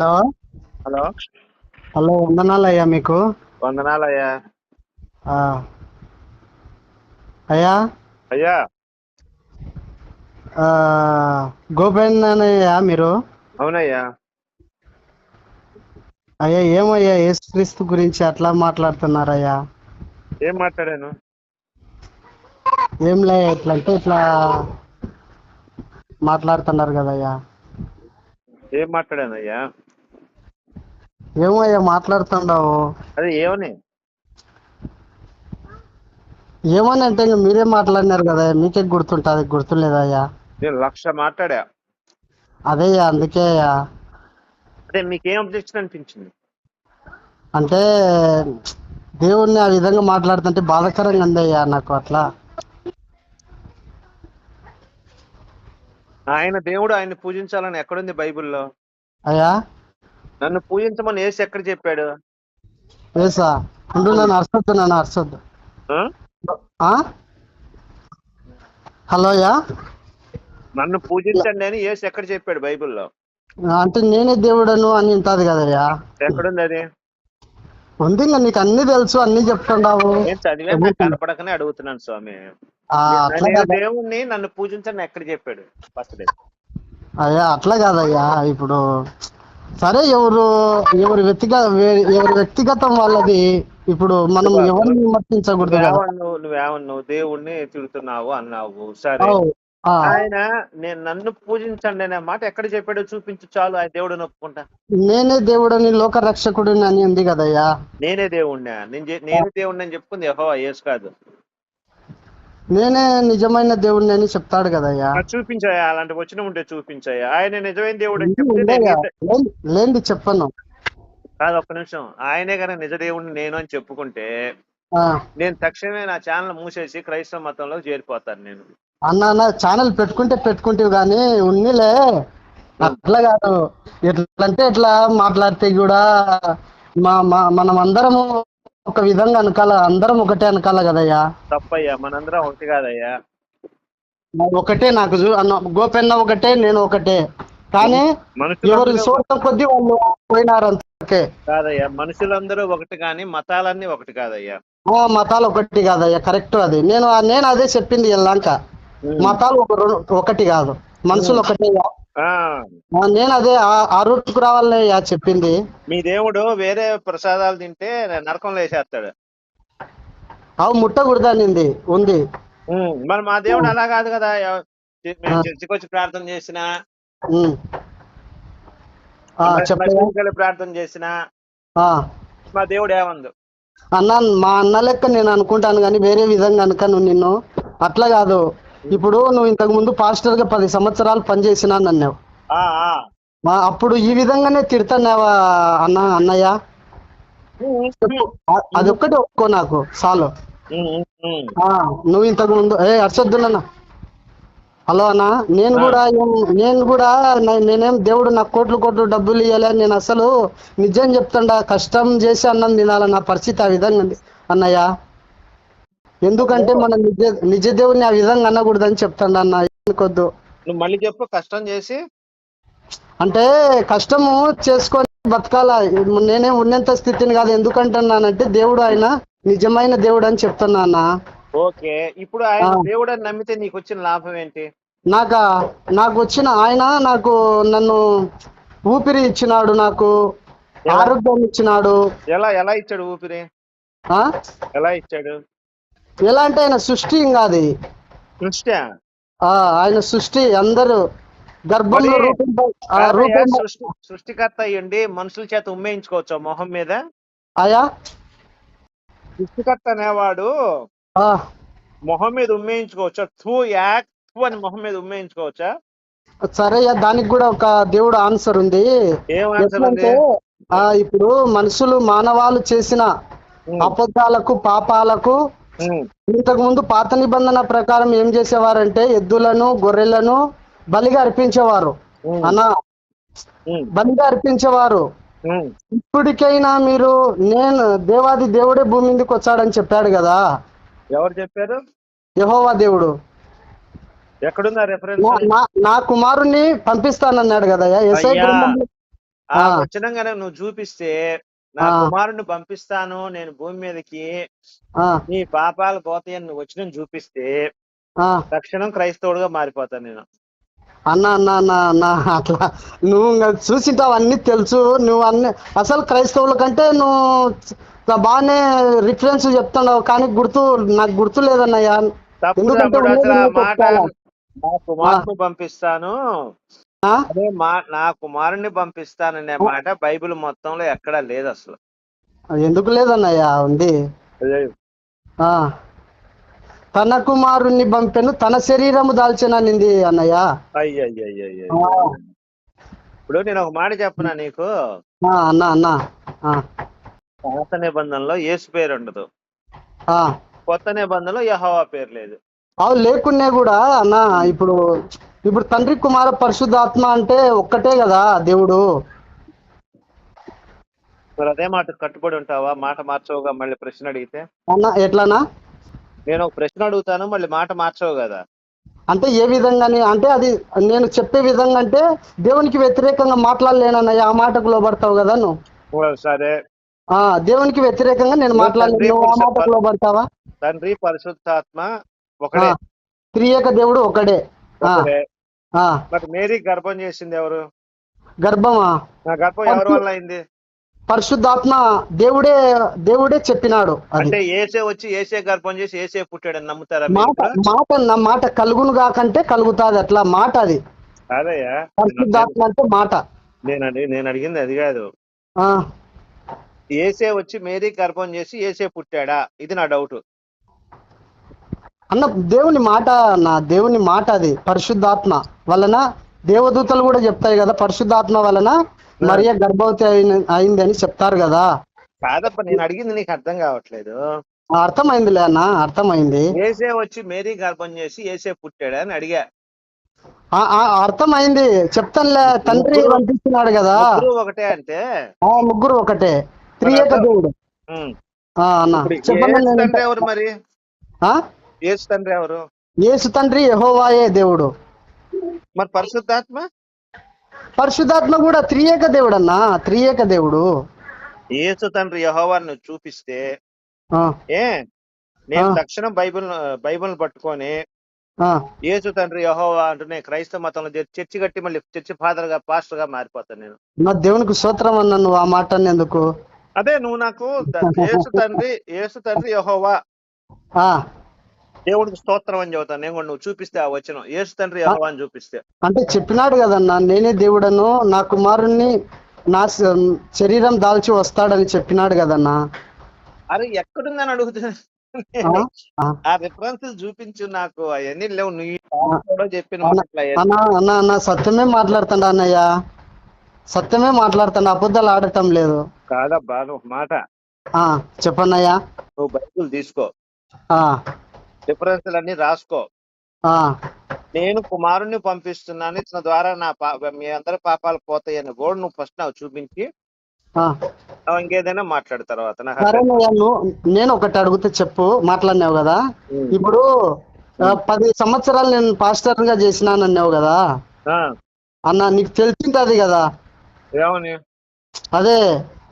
Hello. Hello. Hello వందనాలు అయ్యా మీకు. వందనాలయ్యా. ఆ. అయ్యా. అయ్యా. ఆ, గోపేందనయ్యా మీరు? అవునయ్యా. అయ్యా ఏమయ్యా యేసుక్రీస్తు గురించి అట్లా మాట్లాడుతున్నారయ్యా? ఏం మాట్లాడాను? ఏం లే ఇట్లా అంటే ఇట్లా మాట్లాడుతున్నారు కదయ్యా. ఏం మాట్లాడానయ్యా? ఏమయ్యా మాట్లాడుతుండవు అదే ఏమని? ఏమని అంటే ఇంక మీరే మాట్లాడినారు కదా మీకే గుర్తుంటుంది గుర్తులేదయ్యా నేను లక్ష మాట్లాడా? అదేయ్యా అందుకే అయ్యా. అదే మీకేం అబ్జెక్షన్ అనిపించింది? అంటే దేవుణ్ణి ఆ విధంగా మాట్లాడుతుంటే బాధాకరంగా ఉందయ్యా నాకు అట్లా. ఆయన దేవుడు ఆయన్ని పూజించాలని ఎక్కడుంది బైబిల్లో? అయ్యా? నన్ను పూజించమని ఏసి ఎక్కడ చెప్పాడు? ఏసా ఉండు నన్ను అరసొద్దు నన్ను అరసొద్దు ఆ? ఆ? హలో అయ్యా నన్ను పూజించండి అని ఏసి ఎక్కడ చెప్పాడు బైబిల్లో? అంటే నేనే దేవుడను అని ఉంటది కదయ్యా ఎక్కడుంది అది? ఉంది నీకు అన్ని తెలుసు అన్ని చెప్తుండావు. కనపడకనే అడుగుతున్నాను స్వామి. దేవుణ్ణి నన్ను పూజించండి ఎక్కడ చెప్పాడు? ఫస్ట్ అయ్యా అట్లా కాదయ్యా ఇప్పుడు సరే ఎవరు ఎవరి వ్యక్తిగత ఎవరి వ్యక్తిగతం వాళ్ళది ఇప్పుడు మనం ఎవరిని విమర్శించకూడదు నువ్వేమన్నావు దేవుణ్ణి తిడుతున్నావు అన్నావు సరే. ఆయన నేను నన్ను పూజించండి అనే మాట ఎక్కడ చెప్పాడో చూపించు చాలు ఆయన దేవుడు ఒప్పుకుంటా నేనే దేవుడని లోక రక్షకుడిని అని ఉంది కదయ్యా? నేనే దేవుణ్ణా? నేను నేనే దేవుణ్ణి అని చెప్పుకుంది యహో యేసు కాదు. నేనే నిజమైన దేవుడిని అని చెప్తాడు కదయ్యా చూపించాయా? అలాంటి వచ్చిన ఉంటే చూపించాయా? ఆయన నిజమైన దేవుడు అని చెప్తే లేండి- చెప్పను. కాదు ఒక్క నిమిషం. ఆయనే కనుక నిజ దేవుడిని నేను అని చెప్పుకుంటే నేను తక్షణమే నా ఛానల్ మూసేసి క్రైస్తవ మతంలో చేరిపోతాను నేను. అన్న అన్న ఛానల్ పెట్టుకుంటే పెట్టుకుంటేవి కానీ ఉన్నిలే. అట్లా కాదు. ఎట్లా అంటే ఎట్లా మాట్లాడితే కూడా మా మా మనం అందరము ఒక విధంగా అనకాల అందరం ఒకటే అనకాల కదయ్యా? తప్పయ్యా మనందరం ఒకటి కాదయ్యా. ఒకటే నాకు చూ- అన్న గోపెన్న ఒకటే నేను ఒకటే. కానీ ఎవరి మనుషులందరూ సోతం కొద్దీ వాళ్ళు పోయినారు అంతే కాదయ్యా మనుషులందరూ ఒకటి కానీ మతాలన్నీ ఒకటి కాదయ్యా. మతాలు ఒకటి కాదయ్యా కరెక్ట్ అది. నేను నేను అదే చెప్పింది వెళ్ళాక మతాలు ఒక రెండు- ఒకటి కాదు. మనుషులు ఒకటే ఆ, నేను అదే ఆ- ఆ రూట్కు రావాలని చెప్పింది. మీ దేవుడు వేరే ప్రసాదాలు తింటే నరకంలో వేసేస్తాడు అవి ముట్టకూడదనింది ఉంది. మరి మా దేవుడు అలా కాదు కదా ఎవ- మేము చర్చికి వచ్చి ప్రార్థన చేసినా. ప్రార్థన చేసినా. ఆ. మా దేవుడు ఏమందు? అన్న మా అన్న లెక్క నేను అనుకుంటాను కానీ వేరే విధంగా అనుకను నిన్ను. అట్లా కాదు. ఇప్పుడు నువ్వు ఇంతకు ముందు పాస్టర్గా పది సంవత్సరాలు పనిచేసినా అన్నావు. మా అప్పుడు ఈ విధంగానే తిడతాన్నావా అన్న అన్నయ్య? అది ఒక్కటే ఒప్పుకో నాకు చాలు. నువ్వు ఇంతకు ముందు ఏ అర్షద్దులన్న హలో అన్న నేను కూడా నేను కూడా నేనేం దేవుడు నాకు కోట్లు కోట్లు డబ్బులు ఇవ్వలే నేను అసలు నిజం చెప్తాడా కష్టం చేసి అన్నం తినాల నా పరిస్థితి ఆ విధంగా అన్నయ్య ఎందుకంటే మనం నిజ నిజ దేవుడిని ఆ విధంగా అనకూడదని చెప్తాడు అన్న ఎందుకొద్దు. నువ్వు మళ్ళీ చెప్పు కష్టం చేసి. అంటే కష్టము చేసుకొని బతకాల? నేనేం ఉన్నంత స్థితిని కాదు ఎందుకంటున్నానంటే దేవుడు ఆయన నిజమైన దేవుడు అని చెప్తున్నా అన్న ఓకే ఇప్పుడు ఆయన. దేవుడు అని నమ్మితే నీకు వచ్చిన లాభం ఏంటి? నాక? నాకు వచ్చిన ఆయన నాకు నన్ను ఊపిరి ఇచ్చినాడు నాకు ఆరోగ్యం ఇచ్చినాడు. ఎలా ఎలా ఇచ్చాడు ఊపిరి? ఆ? ఎలా ఇచ్చాడు? ఎలా అంటే ఆయన సృష్టి ఇంకా అది ఆ, ఆయన సృష్టి అందరూ గర్భంలో రూపం సృష్టి సృష్టికర్త అయ్యండి మనుషుల చేత ఉమ్మేయించుకోవచ్చా మొహం మీద? ఆయా సృష్టికర్త అనేవాడు మొహం మీద ఉమ్మేయించుకోవచ్చా? థూ యాక్ థూ అని మొహం మీద ఉమ్మేయించుకోవచ్చా? సరే దానికి కూడా ఒక దేవుడు ఆన్సర్ ఉంది. ఏం ఆన్సర్ ఉంది? ఎట్లంటే ఆ ఇప్పుడు మనుషులు మానవాళు చేసిన అబద్ధాలకు పాపాలకు ఇంతకు ముందు పాత నిబంధన ప్రకారం ఏం చేసేవారంటే ఎద్దులను గొర్రెలను బలిగా అర్పించేవారు. అన్న బలిగా అర్పించేవారు. ఇప్పటికైనా మీరు నేను దేవాది దేవుడే భూమి మీదకి వచ్చాడని చెప్పాడు కదా. ఎవరు చెప్పారు? యహోవా దేవుడు. ఎక్కడుందా రెఫరెన్స్ నా- కుమారుణ్ణి పంపిస్తానన్నాడు కదా ఎస్ఐ గనక నువ్వు చూపిస్తే నా. కుమారుని పంపిస్తాను నేను భూమి మీదకి ఆ, నీ పాపాలు పోతాయని నువ్వు వచనం చూపిస్తే ఆ. తక్షణం క్రైస్తవుడుగా మారిపోతాను నేను అన్న అన్న అన్న అన్న అట్లా నువ్వు ఇంకా చూసింటావు అన్ని తెలుసు నువ్వు అన్ని అసలు క్రైస్తవుల కంటే నువ్వు బాగానే రిఫరెన్స్ చెప్తున్నావు కానీ గుర్తు నాకు గుర్తు లేదన్నయ్యా ఎందుకంటే పంపిస్తాను? అదే మా నా కుమారుని పంపిస్తాననే మాట బైబిల్ మొత్తంలో ఎక్కడా లేదు అసలు ఎందుకు లేదన్నయ్యా? ఉంది. ఆ. తన కుమారుణ్ణి పంపెను తన శరీరము దాల్చెననింది అన్నయ్య. ఇప్పుడు నేను ఒక మాట చెప్పనా నీకు ఆ, అన్న అన్న ఆ, పాత నిబంధనలో యేసు పేరు ఉండదు ఆ. కొత్త నిబంధనలో యహోవా పేరు లేదు అవు లేకున్నా కూడా అన్న ఇప్పుడు ఇప్పుడు తండ్రి కుమార పరిశుద్ధాత్మ అంటే ఒక్కటే కదా దేవుడు. మరి అదే మాట కట్టుబడి ఉంటావా? మాట మార్చవుగా మళ్ళీ ప్రశ్న అడిగితే? అన్న ఎట్లనా నేను ఒక ప్రశ్న అడుగుతాను మళ్ళీ మాట మార్చవు కదా. అంటే ఏ విధంగాని అంటే అది నేను చెప్పే విధంగా అంటే దేవునికి వ్యతిరేకంగా మాట్లాడలేనన్నయ్య ఆ మాటకు లోబడతావు కదా నువ్వు. సరే. ఆ దేవునికి వ్యతిరేకంగా నేను మాట్లాడలేను ఆ మాటకు లోబడతావా? తండ్రి పరిశుద్ధాత్మ ఒకడే. ఆ, త్రియేక దేవుడు ఒకడే. మరి మేరీ గర్భం చేసింది ఎవరు? గర్భమా? నా గర్భం ఎవరి వల్ల అయింది? పరిశుద్ధాత్మ దేవుడే దేవుడే చెప్పినాడు అంటే ఏసే వచ్చి ఏసే గర్భం చేసి ఏసే పుట్టాడని నమ్ముతారా మాట? మాట మాట కలుగును కాకంటే కలుగుతాది అట్లా మాట అది. అదయ్యా పరిశుద్ధాత్మ అంటే మాట. నేను అడిగి నేను అడిగింది అది కాదు. ఆ. ఏసే వచ్చి మేరీ గర్భం చేసి ఏసే పుట్టాడా? ఇది నా డౌట్. అన్న దేవుని మాట నా దేవుని మాట అది పరిశుద్ధాత్మ వలన దేవదూతలు కూడా చెప్తాయి కదా పరిశుద్ధాత్మ వలన మరియ గర్భవతి అయిన అయింది అని చెప్తారు కదా. కాదప్ప నేను అడిగింది నీకు అర్థం కావట్లేదు. అర్థమైందిలే అన్న అర్థమైంది. ఏసే వచ్చి మేరీ గర్భం చేసి ఏసే పుట్టాడా అని అడిగా. అర్థమైంది. చెప్తానులే తండ్రి పంపిస్తున్నాడు కదా. ఒకటే అంటే? ఆ ముగ్గురు ఒకటే. దేవుడు. ఆ, అన్న ఇప్పుడు చెప్పండి మరి? ఆ? యేసు తండ్రి ఎవరు? యేసు తండ్రి యెహోవాయే దేవుడు. మరి పరిశుద్ధాత్మ? పరిశుద్ధాత్మ కూడా త్రియేక దేవుడు అన్న త్రియేక దేవుడు. యేసు తండ్రి యహోవాను నువ్వు చూపిస్తే ఏ? నేను. తక్షణం బైబిల్ బైబిల్ పట్టుకొని. యేసు తండ్రి యహోవా అంటూనే క్రైస్తవ మతంలో చేరి చర్చి కట్టి మళ్ళీ చర్చి ఫాదర్గా పాస్టర్గా మారిపోతాను నేను. నా దేవునికి స్తోత్రం అన్న నువ్వు ఆ మాట ఎందుకు అదే నువ్వు నాకు యేసు తండ్రి యేసు తండ్రి యహోవా ఆ. దేవుడికి స్తోత్రం అని చెబుతాను. నేను నువ్వు చూపిస్తే ఆ వచనం. యేసు తండ్రి అని చూపిస్తే. అంటే చెప్పినాడు కదన్నా నేనే దేవుడను నా కుమారుణ్ణి నా శరీరం దాల్చి వస్తాడని చెప్పినాడు కదన్నా. అరే ఎక్కడుందని అడుగుతున్నా. ఆ? ఆ. ఆ రిఫరెన్స్ చూపించు నాకు. అవన్నీ లేవు. నువ్వు కూడా చెప్పిన సత్యమే మాట్లాడుతాడు అన్నయ్య? సత్యమే మాట్లాడుతాడు? అబద్ధాలు ఆడటం లేదు. కాదబ్బా నువ్వు మాట. ఆ చెప్పన్నయ్యా. నువ్వు బైబుల్ తీసుకో. ఆ రిఫరెన్స్లు అన్ని రాసుకో. ఆ. నేను కుమారుణ్ణి పంపిస్తున్నాను ఇతని ద్వారా నా మీ అందరి పాపాలు పోతాయని కూడా నువ్వు ఫస్ట్ నాకు చూపించి ఇంకేదైనా మాట్లాడు తర్వాత నేను ఒకటి అడిగితే చెప్పు మాట్లాడినావు కదా. ఇప్పుడు పది సంవత్సరాలు నేను పాస్టర్గా చేసినానన్నావు కదా? ఆ, అన్న నీకు తెలిసింటది కదా? ఏమని? అదే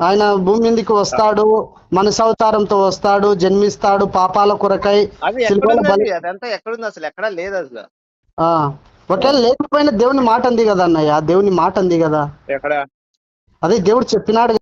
ఆయన భూమి మీదకి వస్తాడు మనసవతారంతో వస్తాడు జన్మిస్తాడు పాపాల కొరకై ఎక్కడుంది బలి అదంతా ఎక్కడుంది అసలు? ఎక్కడా లేదు అసలు. ఆ, ఒకవేళ లేకపోయినా దేవుని మాట అంది కదా అన్నయ్య? దేవుని మాట అంది కదా? ఎక్కడ? అదే దేవుడు చెప్పినాడు